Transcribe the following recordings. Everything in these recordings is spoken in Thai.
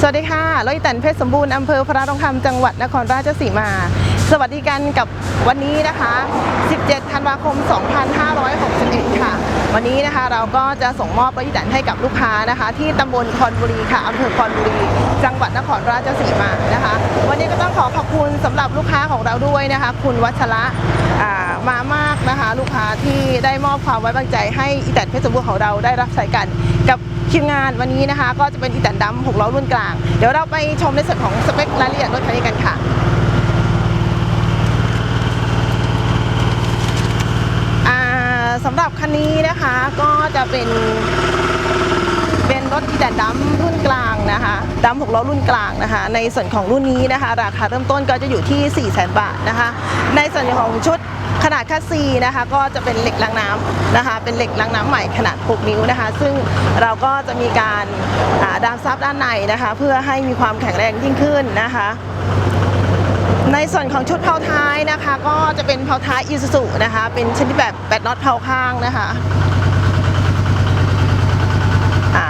สวัสดีค่ะร้อยตันเพชรสมบูรณ์อำเภอพระทองคำจังหวัดนครราชสีมา สวัสดีกันกับวันนี้นะคะ 17 ธันวาคม 2561 ค่ะ วันนี้นะคะเราก็จะส่งมอบร้อยตันให้กับลูกค้านะคะ ที่ตำบลคอนบุรีค่ะอำเภอคอนบุรี จังหวัดนครราชสีมานะคะ วันนี้ก็ต้องขอขอบคุณสำหรับลูกค้าของเราด้วยนะคะ คุณวัชระอ่ามามากนะคะ ลูกค้าที่ได้มอบความไว้วางใจให้อีแตนเพชรสมบูรณ์ของเราได้รับใช้กันกับ ทีมงานวันนี้นะคะ ก็จะเป็นอีแตนดำ6ล้อรุ่นกลาง เดี๋ยวเราไปชมในส่วนของสเปครายละเอียดรถคันนี้กันค่ะสำหรับคันนี้นะคะก็จะเป็นเป็นรถอีแตนดัมรุ่นกลางนะคะ ดำ6ล้อรุ่นกลางนะคะ ในส่วนของรุ่นนี้นะคะ ราคาเริ่มต้นก็จะอยู่ที่ 4 0 0 0 0 0บาทนะคะ ในส่วนของชุดขนาดคัสซีนะคะก็จะเป็นเหล็กล้างน้ำนะคะ เป็นเหล็กล้างน้ำใหม่ขนาด 6 นิ้วนะคะ ซึ่งเราก็จะมีการาดามซับด้านในนะคะ เพื่อให้มีความแข็งแรงยิ่งขึ้นนะคะในส่วนของชุดเพาท้ายนะคะ ก็จะเป็นเพาท้ายอีซูซูนะคะ เป็นชนิดแบบแปดน็อตเพาข้างนะคะอ่า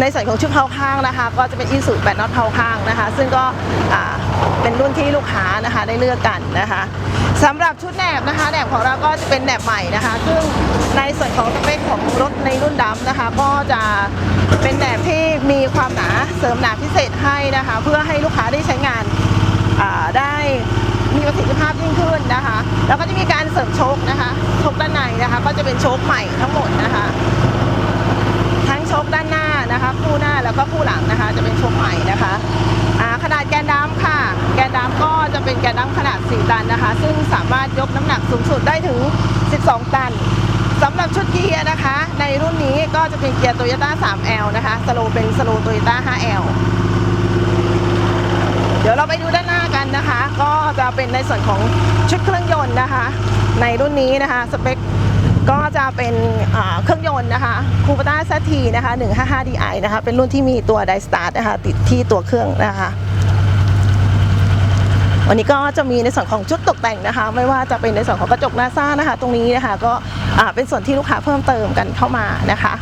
ในส่วนของชุดเพาข้างนะคะ ก็จะเป็นอีซูแปดน็อตเพาข้างนะคะ ซึ่งก็เป็นรุ่นที่ลูกค้านะคะได้เลือกกันนะคะสำหรับชุดแหนบนะคะแหนบของเราก็จะเป็นแหนบใหม่นะคะ ซึ่งในส่วนของสเปคของรถในรุ่นดำนะคะ ก็จะเป็นแหนบที่มีความหนาเสริมหนาพิเศษให้นะคะ เพื่อให้ลูกค้าได้ใช้งานได้มีประสิทธิภาพยิ่งขึ้นนะคะ แล้วก็จะมีการเสริมโชคนะคะโชคด้านในนะคะ ก็จะเป็นโชคใหม่ทั้งหมดนะคะ ทั้งโชคด้านหน้า นะคะ คู่หน้าแล้วก็คู่หลังนะคะ จะเป็นโชคใหม่นะคะขนาดแกนดำค่ะ แกนดำก็จะเป็นแกนดำขนาด 4 ตันนะคะ ซึ่งสามารถยกน้ำหนักสูงสุดได้ถึง 12 ตันสำหรับชุดเกียร์นะคะ ในรุ่นนี้ก็จะเป็นเกียร์โตโยต้า 3L นะคะสโลเป็นสโลโตโยต้า 5L เดี๋ยวเราไปดูด้านหน้ากันนะคะ ก็จะเป็นในส่วนของชุดเครื่องยนต์นะคะ ในรุ่นนี้นะคะ สเปค ก็จะเป็นเครื่องยนต์นะคะคูปต้าซัทีนะคะ 155 DI นะคะ เป็นรุ่นที่มีตัวไดสตาร์ทนะคะ ติดที่ตัวเครื่องนะคะ วันนี้ก็จะมีในส่วนของชุดตกแต่งนะคะ ไม่ว่าจะเป็นในส่วนของกระจกหน้าซ่านะคะ ตรงนี้นะคะ ก็เป็นส่วนที่ลูกค้าเพิ่มเติมกันเข้ามานะคะ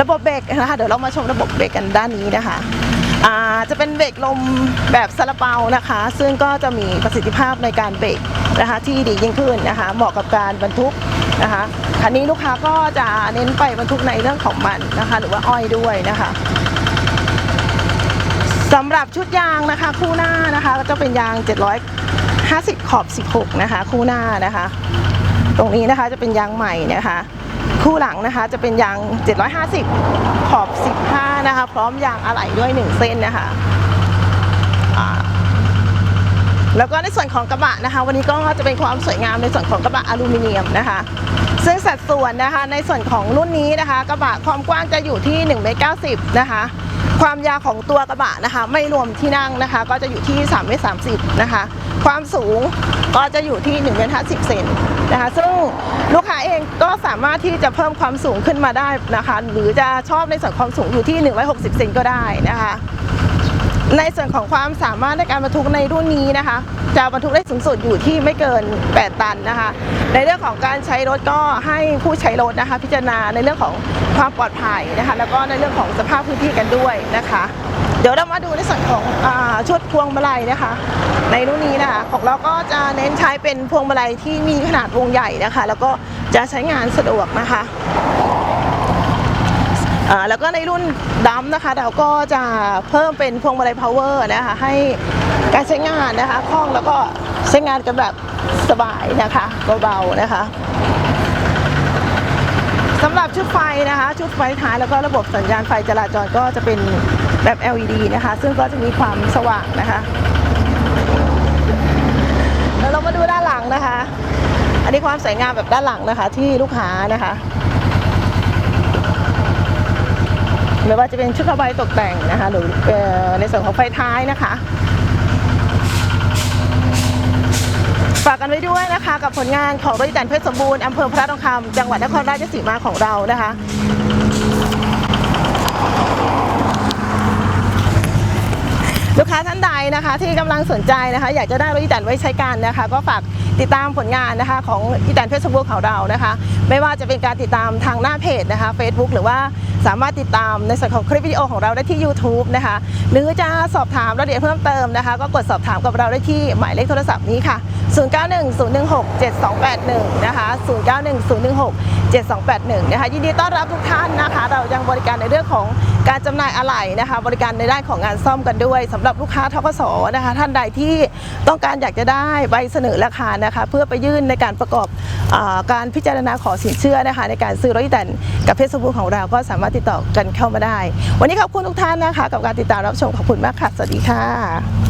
ระบบเบรกนะคะ เดี๋ยวเรามาชมระบบเบรกกันด้านนี้นะคะจะเป็นเบรกลมแบบซาลาเปานะคะ ซึ่งก็จะมีประสิทธิภาพในการเบรกนะคะ ที่ดียิ่งขึ้นนะคะ เหมาะกับการบรรทุก นะคะคันนี้ลูกค้าก็จะเน้นไปบรรทุกในเรื่องของมันนะคะ หรือว่าอ้อยด้วยนะคะสำหรับชุดยางนะคะ คู่หน้านะคะก็จะเป็นยาง 750 ขอบ 16 นะคะ คู่หน้านะคะ ตรงนี้นะคะจะเป็นยางใหม่นะคะ คู่หลังนะคะจะเป็นยาง 750 ขอบ 15 นะคะ พร้อมยางอะไหล่ด้วย 1 เส้นนะคะ แล้วก็ในส่วนของกระบะนะคะ วันนี้ก็จะเป็นความสวยงามในส่วนของกระบะอลูมิเนียมนะคะ ซึ่งสัดส่วนนะคะในส่วนของรุ่นนี้นะคะ กระบะความกว้างจะอยู่ที่1เมตร90นะคะ ความยาวของตัวกระบะนะคะ ไม่รวมที่นั่งนะคะ ก็จะอยู่ที่3เมตร30นะคะ ความสูงก็จะอยู่ที่1เมตร50เซนนะคะ ซึ่งลูกค้าเองก็สามารถที่จะเพิ่มความสูงขึ้นมาได้นะคะ หรือจะชอบในส่วนความสูงอยู่ที่160เซนก็ได้นะคะ ในส่วนของความสามารถในการบรรทุกในรุ่นนี้นะคะ จะบรรทุกได้สูงสุดอยู่ที่ไม่เกิน 8 ตันนะคะ ในเรื่องของการใช้รถก็ให้ผู้ใช้รถนะคะ พิจารณาในเรื่องของความปลอดภัยนะคะ แล้วก็ในเรื่องของสภาพพื้นที่กันด้วยนะคะ เดี๋ยวเรามาดูในส่วนของอชุดพวงมาลัยนะคะ ในรุ่นนี้นะคะของเราก็จะเน้นใช้เป็นพวงมาลัยที่มีขนาดวงใหญ่นะคะ แล้วก็จะใช้งานสะดวกนะคะ แล้วก็ในรุ่นดัมนะคะเราก็จะเพิ่มเป็นพวงมาลัย power นะคะให้การใช้งานนะคะคล่องแล้วก็ใช้งานกันแบบสบายนะคะเบาๆนะคะสำหรับชุดไฟนะคะ ชุดไฟท้ายแล้วก็ระบบสัญญาณไฟจราจรก็จะเป็นแบบ LED นะคะ ซึ่งก็จะมีความสว่างนะคะแล้วเรามาดูด้านหลังนะคะ อันนี้ความสวยงามแบบด้านหลังนะคะที่ลูกค้านะคะ ไม่ว่าจะเป็นชุดผ้าใบตกแต่งนะคะ หรือในส่วนของไฟท้ายนะคะ ฝากกันไว้ด้วยนะคะ กับผลงานของรถยนต์เพชรสมบูรณ์อำเภอพระทองคำจังหวัดนครราชสีมาของเรานะคะ ลูกค้าท่านใดนะคะ ที่กำลังสนใจนะคะ อยากจะได้รถอีแตนไว้ใช้กันนะคะ ก็ฝากติดตามผลงานนะคะ ของอีแตนเพชรบุรีของเรานะคะ ไม่ว่าจะเป็นการติดตามทางหน้าเพจนะคะ Facebook หรือว่าสามารถติดตามในส่วนของคลิปวิดีโอของเราได้ที่ YouTube นะคะ หรือจะสอบถามรายละเอียดเพิ่มเติมนะคะ ก็กดสอบถามกับเราได้ที่หมายเลขโทรศัพท์นี้ค่ะ 0910167281 นะคะ 0910167281 นะคะ ยินดีต้อนรับทุกท่านนะคะ เรายังบริการในเรื่องของ การจำหน่ายอะไหล่นะคะ บริการในด้านของงานซ่อมกันด้วยสำหรับลูกค้าทกศนะคะ ท่านใดที่ต้องการอยากจะได้ใบเสนอราคานะคะ เพื่อไปยื่นในการประกอบอการพิจารณาขอสินเชื่อนะคะ ในการซื้อรถแตนกับเพชรบูรณ์ของเราก็สามารถติดต่อกันเข้ามาได้ วันนี้ขอบคุณทุกท่านนะคะ กับการติดตามรับชมขอบคุณมากค่ะสวัสดีค่ะ